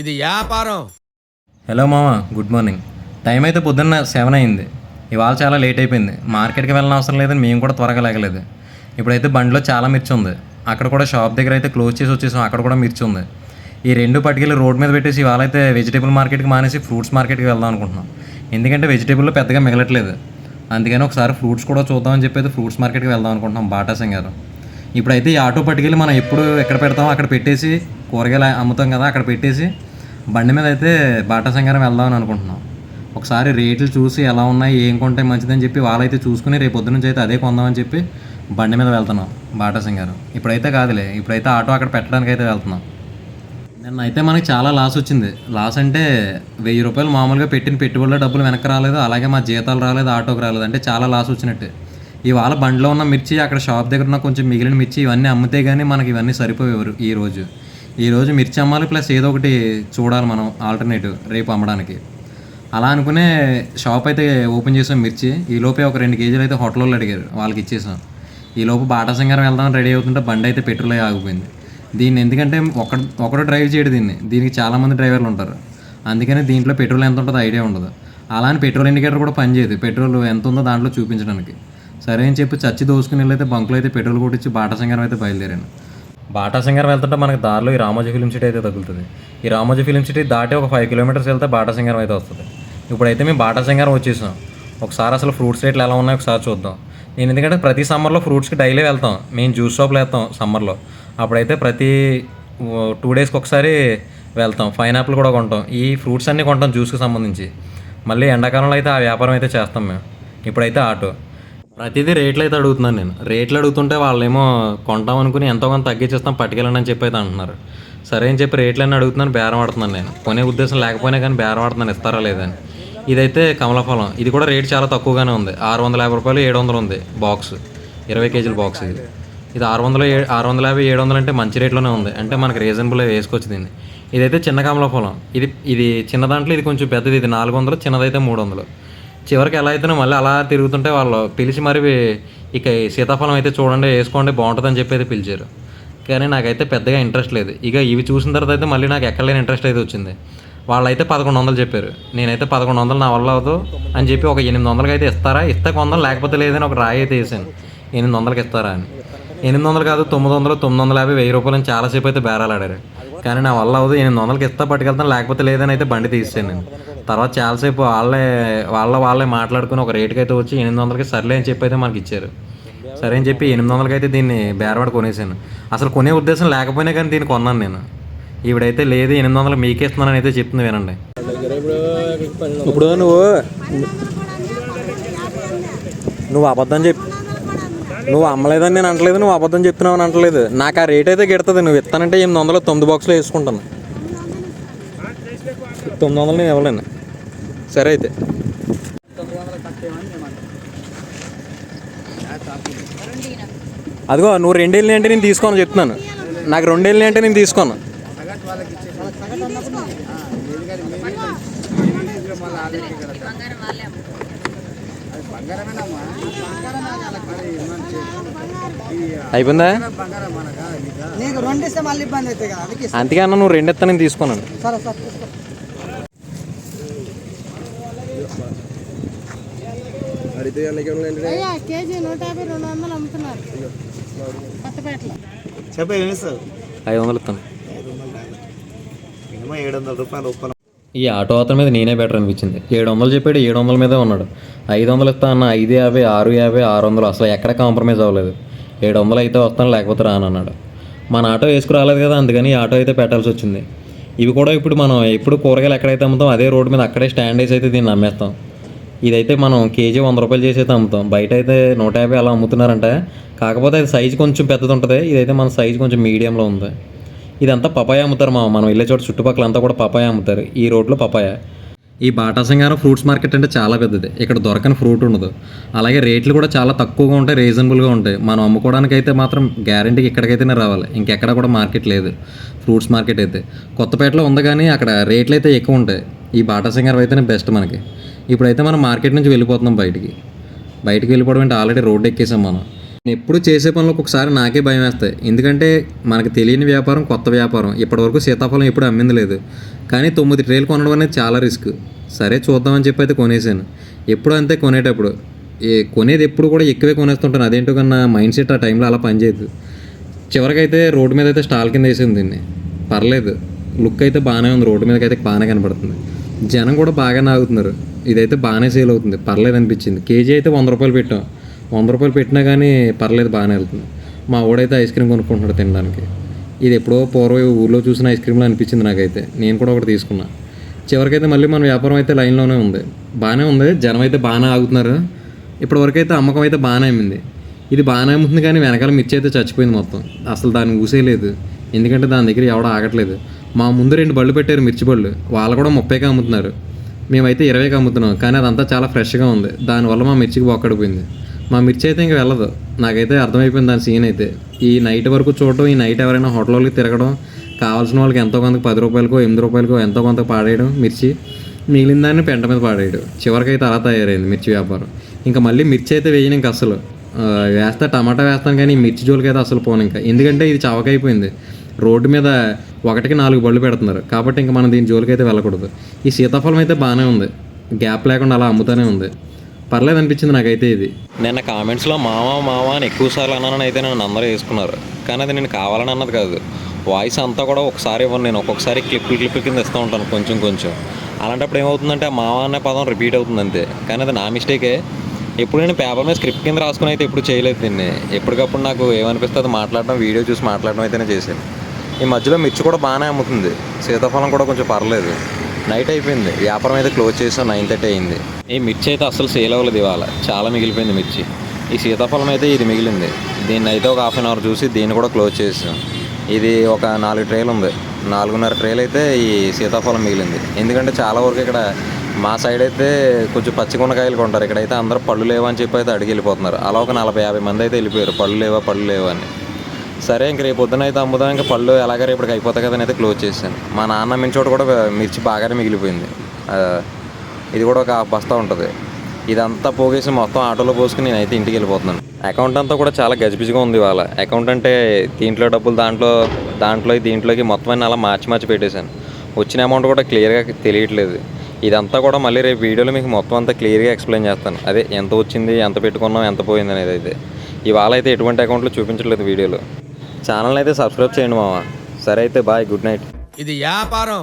ఇది వ్యాపారం. హలో మామ గుడ్ మార్నింగ్. టైం అయితే పొద్దున్న సెవెన్ అయింది. ఇవాళ చాలా లేట్ అయిపోయింది. మార్కెట్కి వెళ్ళిన అవసరం లేదని మేము కూడా త్వరగా లేగలేదు. ఇప్పుడైతే బండిలో చాలా మిర్చి ఉంది. అక్కడ కూడా షాప్ దగ్గర అయితే క్లోజ్ చేసి వచ్చేసాం. అక్కడ కూడా మిర్చి ఉంది. ఈ రెండు పట్టుకెళ్ళి రోడ్ మీద పెట్టేసి ఇవాళ అయితే వెజిటేబుల్ మార్కెట్కి మానేసి ఫ్రూట్స్ మార్కెట్కి వెళ్దాం అనుకుంటున్నాం. ఎందుకంటే వెజిటేబుల్లో పెద్దగా మిగలట్లేదు. అందుకని ఒకసారి ఫ్రూట్స్ కూడా చూద్దామని చెప్పి అయితే ఫ్రూట్స్ మార్కెట్కి వెళ్దాం అనుకుంటున్నాం. బాటా సింగారు. ఇప్పుడైతే ఈ ఆటో పట్టుకెళ్ళి మనం ఎప్పుడు ఎక్కడ పెడతామో అక్కడ పెట్టేసి కూరగాయలు అమ్ముతాం కదా అక్కడ పెట్టేసి బండి మీద అయితే బాటా సంగారం వెళ్దామని అనుకుంటున్నాం. ఒకసారి రేట్లు చూసి ఎలా ఉన్నాయి ఏం కొంటే మంచిదని చెప్పి వాళ్ళైతే చూసుకుని రేపు పొద్దున నుంచి అయితే అదే కొందామని చెప్పి బండి మీద వెళ్తున్నాం బాటా సింగారం. ఇప్పుడైతే కాదులే ఇప్పుడైతే ఆటో అక్కడ పెట్టడానికి అయితే వెళ్తున్నాం. నిన్న అయితే మనకి చాలా లాస్ వచ్చింది. లాస్ అంటే వెయ్యి రూపాయలు మామూలుగా పెట్టిన పెట్టుబడిలో డబ్బులు వెనక్కి రాలేదు అలాగే మా జీతాలు రాలేదు ఆటోకి రాలేదు. అంటే చాలా లాస్ వచ్చినట్టు. ఇవాళ బండిలో ఉన్న మిర్చి అక్కడ షాప్ దగ్గర ఉన్న కొంచెం మిగిలిన మిర్చి ఇవన్నీ అమ్మితే కానీ మనకి ఇవన్నీ సరిపోయేవారు ఈ రోజు. ఈ రోజు మిర్చి అమ్మాలి ప్లస్ ఏదో ఒకటి చూడాలి మనం ఆల్టర్నేటివ్ రేపు అమ్మడానికి. అలా అనుకునే షాప్ అయితే ఓపెన్ చేసాం మిర్చి. ఈ లోపే ఒక రెండు కేజీలు అయితే హోటల్లో అడిగారు వాళ్ళకి ఇచ్చేసాం. ఈ లోపు బాటా సింగారం వెళ్దాం రెడీ అవుతుంటే బండి అయితే పెట్రోల్ ఆగిపోయింది. దీన్ని ఎందుకంటే ఒక ఒకడు డ్రైవ్ చేయడు దీన్ని. దీనికి చాలామంది డ్రైవర్లు ఉంటారు. అందుకని దీంట్లో పెట్రోల్ ఎంత ఉంటుందో ఐడియా ఉండదు. అలా అని పెట్రోల్ ఇండికేటర్ కూడా పనిచేయదు. పెట్రోల్ ఎంత ఉందో దాంట్లో చూపించడానికి. సరే అని చెప్పి చచ్చి దోసుకుని వెళ్ళైతే బంకులో అయితే పెట్రోల్ కొట్టించి బాటా సింగారం అయితే బయలుదేరాను. బాటా సింగారం వెళ్తుంటే మనకి దారిలో ఈ రామోజీ ఫిలిం సిటీ అయితే తగులుతుంది. ఈ రామోజీ ఫిలిం సిటీ దాటి ఒక ఫైవ్ కిలోమీటర్స్ వెళ్తే బాటా సింగారం అయితే వస్తుంది. ఇప్పుడైతే మేము బాటా సింగారం వచ్చేసాం. ఒకసారి అసలు ఫ్రూట్స్ రేట్లు ఎలా ఉన్నాయో ఒకసారి చూద్దాం. నేను ఎందుకంటే ప్రతి సమ్మర్లో ఫ్రూట్స్కి డైలీ వెళ్తాం. మేము జ్యూస్ షాప్లో వేస్తాం సమ్మర్లో. అప్పుడైతే ప్రతి టూ డేస్కి ఒకసారి వెళ్తాం. పైనాపిల్ కూడా కొంటాం. ఈ ఫ్రూట్స్ అన్నీ కొంటాం జ్యూస్కి సంబంధించి. మళ్ళీ ఎండాకాలంలో అయితే ఆ వ్యాపారం అయితే చేస్తాం మేము. ఇప్పుడైతే ఆటో. ప్రతిదీ రేట్లు అయితే అడుగుతున్నాను నేను. రేట్లు అడుగుతుంటే వాళ్ళేమో కొంటాం అనుకుని ఎంతో కొంత తగ్గించేస్తాం పట్టుకెళ్ళండి అని చెప్పి అయితే అంటున్నారు. సరే అని చెప్పి రేట్లు అని అడుగుతున్నాను బేరం ఆడుతున్నాను నేను. కొనే ఉద్దేశం లేకపోయినా కానీ బేరం ఆడుతున్నాను ఇస్తారా లేదని ఇదైతే కమలఫలం. ఇది కూడా రేట్ చాలా తక్కువగానే ఉంది. ఆరు వందల యాభై రూపాయలు ఏడు వందలు ఉంది బాక్స్. ఇరవై కేజీల బాక్స్ ఇది. ఇది ఆరు వందల ఏ- ఆరు వందల యాభై ఏడు వందలు అంటే మంచి రేట్లోనే ఉంది. అంటే మనకి రీజనబుల్ వేసుకోవచ్చు దీన్ని. ఇదైతే చిన్న కమలఫలం. ఇది ఇది చిన్న దాంట్లో ఇది కొంచెం పెద్దది. ఇది నాలుగు వందలు చిన్నదైతే మూడు వందలు చివరికి ఎలా అయితేనో మళ్ళీ అలా తిరుగుతుంటే వాళ్ళు పిలిచి మరి ఇక సీతాఫలం అయితే చూడండి వేసుకోండి బాగుంటుందని చెప్పి అయితే పిలిచారు. కానీ నాకైతే పెద్దగా ఇంట్రెస్ట్ లేదు. ఇక ఇవి చూసిన తర్వాత అయితే మళ్ళీ నాకు ఎక్కడ లేని ఇంట్రెస్ట్ అయితే వచ్చింది. వాళ్ళైతే పదకొండు వందలు చెప్పారు. నేనైతే పదకొండు వందలు నా వల్ల అవదు అని చెప్పి ఒక ఎనిమిది వందలకి అయితే ఇస్తారా? ఇస్తే కొందరు లేకపోతే లేదని ఒక రాయి అయితే వేసాను ఎనిమిది వందలకి ఇస్తారా అని. ఎనిమిది వందలు కాదు తొమ్మిది వందలు తొమ్మిది వందల యాభై వెయ్యి రూపాయలు అని చాలాసేపు అయితే బేరాలు ఆడారు. కానీ నా వల్ల అవదు ఎనిమిది వందలకి ఇస్తా పట్టుకెళ్తాను లేకపోతే లేదని అయితే బండి తీసాను నేను. తర్వాత చాలాసేపు వాళ్ళే వాళ్ళ వాళ్ళే మాట్లాడుకుని ఒక రేటుకి అయితే వచ్చి ఎనిమిది వందలకి సర్లే అని చెప్పి అయితే మనకి ఇచ్చారు. సరే అని చెప్పి ఎనిమిది వందలకి అయితే దీన్ని బేరవాడి కొనేసాను. అసలు కొనే ఉద్దేశం లేకపోయినా కానీ దీన్ని కొన్నాను నేను. ఈవిడైతే లేదు ఎనిమిది వందలు మీకే ఇస్తున్నానని అయితే చెప్తుంది వినండి. ఇప్పుడు నువ్వు నువ్వు అబద్ధం చెప్పి నువ్వు అమ్మలేదని నేను అంటలేదు నువ్వు అబద్ధం చెప్తున్నావు అని అంటలేదు నాకు ఆ రేట్ అయితే గిడుతుంది. నువ్వు ఇస్తానంటే ఎనిమిది వందలు తొమ్మిది బాక్సులు వేసుకుంటాను. తొమ్మిది వందలు నేను ఇవ్వలేను. సరే అయితే. అదిగో నువ్వు రెండేళ్ళు అంటే నేను తీసుకోను చెప్తున్నాను. నాకు రెండేళ్ళు అంటే నేను తీసుకోను. అయిపోయిందా? అందుకే అన్న నువ్వు రెండు ఎత్తా నేను తీసుకున్నాను సరే సార్ అయ్యా కేజీ నూట యాభై రెండు వందలు అమ్ముతున్నారు. కొత్తపేటలో. చెప్పు ఏమి ఇస్తావు ఐదు వందలు ఇస్తాను. మినిమం ఏడు వందల రూపాయలు ఈ ఆటో అతని మీద నేనే బెటర్ అనిపించింది. ఏడు వందలు చెప్పాడు ఏడు వందల మీదే ఉన్నాడు. ఐదు వందలు ఇస్తా అన్న ఐదు యాభై ఆరు యాభై ఆరు వందలు. అసలు ఎక్కడ కాంప్రమైజ్ అవ్వలేదు. ఏడు వందలు అయితే వస్తాను లేకపోతే రానన్నాడు మన ఆటో వేసుకురాలేదు కదా అందుకని ఈ ఆటో అయితే పెట్టాల్సి వచ్చింది. ఇవి కూడా ఇప్పుడు మనం ఎప్పుడు కూరగాయలు ఎక్కడైతే అమ్ముతాం అదే రోడ్డు మీద అక్కడే స్టాండ్ వేసి అయితే దీన్ని అమ్మేస్తాం ఇదైతే మనం కేజీ వంద రూపాయలు చేసి అయితే అమ్ముతాం. బయట అయితే నూట యాభై అలా అమ్ముతున్నారంట. కాకపోతే అది సైజు కొంచెం పెద్దది ఉంటుంది ఇదైతే మన సైజు కొంచెం మీడియంలో ఉంది. ఇదంతా పపాయ అమ్ముతారు మా మనం వెళ్ళే చోట చుట్టుపక్కల అంతా కూడా పపాయ అమ్ముతారు. ఈ రోడ్లో పపాయ. ఈ బాటా సింగారం ఫ్రూట్స్ మార్కెట్ అంటే చాలా పెద్దది. ఇక్కడ దొరకని ఫ్రూట్ ఉండదు. అలాగే రేట్లు కూడా చాలా తక్కువగా ఉంటాయి రీజనబుల్గా ఉంటాయి. మనం అమ్ముకోవడానికి అయితే మాత్రం గ్యారంటీకి ఇక్కడికైతేనే రావాలి. ఇంకెక్కడ కూడా మార్కెట్ లేదు. ఫ్రూట్స్ మార్కెట్ అయితే. కొత్తపేటలో ఉంది కానీ అక్కడ రేట్లు అయితే ఎక్కువ ఉంటాయి. ఈ బాటా సింగారం అయితేనే బెస్ట్ మనకి. ఇప్పుడైతే మనం మార్కెట్ నుంచి వెళ్ళిపోతున్నాం బయటికి. బయటికి వెళ్ళిపోవడం అంటే ఆల్రెడీ రోడ్ ఎక్కేసాం మనం. నేను ఎప్పుడు చేసే పనులకు ఒకసారి నాకే భయం వేస్తాయి. ఎందుకంటే మనకు తెలియని వ్యాపారం కొత్త వ్యాపారం. ఇప్పటివరకు సీతాఫలం ఎప్పుడు అమ్మింది లేదు. కానీ తొమ్మిది ట్రేలు కొనడం అనేది చాలా రిస్క్. సరే చూద్దామని చెప్పి అయితే కొనేసాను. ఎప్పుడు అంతే కొనేటప్పుడు. ఏ కొనేది ఎప్పుడు కూడా ఎక్కువే కొనేస్తుంటాను. అదేంటో కన్నా మైండ్ సెట్ ఆ టైంలో అలా పనిచేయదు చివరికైతే రోడ్డు మీద అయితే స్టాల్ కింద వేసింది దీన్ని. పర్లేదు. లుక్ అయితే బాగానే ఉంది. రోడ్డు మీదకి అయితే బాగానే కనపడుతుంది జనం కూడా బాగానే ఆగుతున్నారు ఇదైతే బాగానే సేల్ అవుతుంది. పర్లేదు అనిపించింది. కేజీ అయితే వంద రూపాయలు పెట్టాం. వంద రూపాయలు పెట్టినా కానీ పర్లేదు బాగానే వెళ్తుంది. మా ఊడైతే ఐస్ క్రీమ్ కొనుక్కుంటున్నాడు తినడానికి. ఇది ఎప్పుడో పూర్వ ఊర్లో చూసిన ఐస్ క్రీమ్లో అనిపించింది నాకైతే. నేను కూడా ఒకటి తీసుకున్నా. చివరికైతే మళ్ళీ మన వ్యాపారం అయితే లైన్లోనే ఉంది. బాగానే ఉంది. జనం అయితే బాగానే ఆగుతున్నారు. ఇప్పటివరకు అయితే అమ్మకం అయితే బాగానే అమ్మింది. ఇది బాగానే అమ్ముతుంది కానీ వెనకాల మిర్చి అయితే చచ్చిపోయింది మొత్తం. అసలు దాన్ని ఊసేయలేదు ఎందుకంటే దాని దగ్గర ఎవడ ఆగట్లేదు. మా ముందు రెండు బళ్ళు పెట్టారు మిర్చి బళ్ళు. వాళ్ళు కూడా ముప్పైకి అమ్ముతున్నారు. మేమైతే ఇరవైకి అమ్ముతున్నాం. కానీ అదంతా చాలా ఫ్రెష్గా ఉంది. దానివల్ల మా మిర్చికి బొక్కడిపోయింది. మా మిర్చి అయితే ఇంక వెళ్ళదు. నాకైతే అర్థమైపోయింది దాని సీన్ అయితే. ఈ నైట్ వరకు చూడటం ఈ నైట్ ఎవరైనా హోటల్లోకి తిరగడం కావాల్సిన వాళ్ళకి ఎంతో కొంత పది రూపాయలకో ఎనిమిది రూపాయలకో ఎంతో కొంత పాడేయడం మిర్చి. మిగిలిన దాన్ని పెంట మీద పాడేయడం. చివరికైతే అలా తయారైంది మిర్చి వ్యాపారం. ఇంకా మళ్ళీ మిర్చి అయితే వేయను ఇంకా అసలు. వేస్తే వేస్తా టమాటా వేస్తాను కానీ ఈ మిర్చి జోలికి అయితే అసలు పోను ఇంకా. ఎందుకంటే ఇది చవకైపోయింది. రోడ్డు మీద ఒకటికి నాలుగు బళ్ళు పెడుతున్నారు. కాబట్టి ఇంకా మనం దీని జోలికైతే వెళ్ళకూడదు. ఈ సీతాఫలం అయితే బాగానే ఉంది. గ్యాప్ లేకుండా అలా అమ్ముతూనే ఉంది. పర్లేదు అనిపించింది నాకైతే ఇది. నిన్న కామెంట్స్లో మావా మావా అని ఎక్కువసార్లు అన్నానని అయితే నన్ను అందరూ వేసుకున్నారు. కానీ అది నేను కావాలని అన్నది కాదు. వాయిస్ అంతా కూడా ఒకసారి ఇవ్వను నేను. ఒక్కొక్కసారి క్లిప్లు క్లిప్ కింద ఇస్తూ ఉంటాను కొంచెం కొంచెం. అలాంటప్పుడు ఏమవుతుందంటే మావా అనే పదం రిపీట్ అవుతుంది అంతే. కానీ అది నా మిస్టేకే ఎప్పుడు నేను పేపర్ మీద స్క్రిప్ట్ కింద రాసుకుని అయితే ఎప్పుడు చేయలేదు దీన్ని. ఎప్పటికప్పుడు నాకు ఏమనిపిస్తే అది మాట్లాడడం వీడియో చూసి మాట్లాడడం అయితేనే చేశాను ఈ మధ్యలో మిర్చి కూడా బాగానే అమ్ముతుంది. సీతాఫలం కూడా కొంచెం పర్లేదు. నైట్ అయిపోయింది. వ్యాపారం అయితే క్లోజ్ చేసాం. నైన్ థర్టీ అయింది. ఈ మిర్చి అయితే అసలు సేల్ అవ్వలేదు ఇవాళ. చాలా మిగిలిపోయింది మిర్చి. ఈ సీతాఫలం అయితే ఇది మిగిలింది. దీన్ని అయితే ఒక హాఫ్ అన్ అవర్ చూసి దీన్ని కూడా క్లోజ్ చేసాం. ఇది ఒక నాలుగు ట్రేలు ఉంది. నాలుగున్నర ట్రేలు అయితే ఈ సీతాఫలం మిగిలింది. ఎందుకంటే చాలా వరకు ఇక్కడ మా సైడ్ అయితే కొంచెం పచ్చికొనకాయలు కొంటారు. ఇక్కడైతే అందరూ పళ్ళు లేవని అని చెప్పి అయితే అడిగి వెళ్ళిపోతున్నారు. అలా ఒక నలభై యాభై మంది అయితే వెళ్ళిపోయారు. పళ్ళు లేవా పళ్ళు లేవా అని. సరే ఇంక రేపు పొద్దున అయితే అమ్ముదాం. ఇంకా పళ్ళు ఎలాగ రేపటికి అయిపోతాయి కదా అయితే క్లోజ్ చేశాను. మా నాన్న మించి చోట కూడా మిర్చి బాగానే మిగిలిపోయింది. ఇది కూడా ఒక బస్తా ఉంటుంది. ఇదంతా పోగేసి మొత్తం ఆటోలో పోసుకుని నేనైతే ఇంటికి వెళ్ళిపోతున్నాను. అకౌంట్ అంతా కూడా చాలా గజిబిజిగా ఉంది ఇవాళ. అకౌంట్ అంటే దీంట్లో డబ్బులు దాంట్లో దాంట్లో దీంట్లోకి మొత్తం అన్ని అలా మార్చి మార్చి పెట్టేశాను. వచ్చిన అమౌంట్ కూడా క్లియర్గా తెలియట్లేదు. ఇదంతా కూడా మళ్ళీ రేపు వీడియోలో మీకు మొత్తం అంతా క్లియర్గా ఎక్స్ప్లెయిన్ చేస్తాను. అదే ఎంత వచ్చింది ఎంత పెట్టుకున్నాం ఎంత పోయింది అనేది అయితే. ఇవాళ అయితే ఎటువంటి అకౌంట్లో చూపించట్లేదు వీడియోలో. ఛానల్ అయితే సబ్స్క్రైబ్ చేయండి మామ. సరే అయితే బాయ్ గుడ్ నైట్. ఇది వ్యాపారం.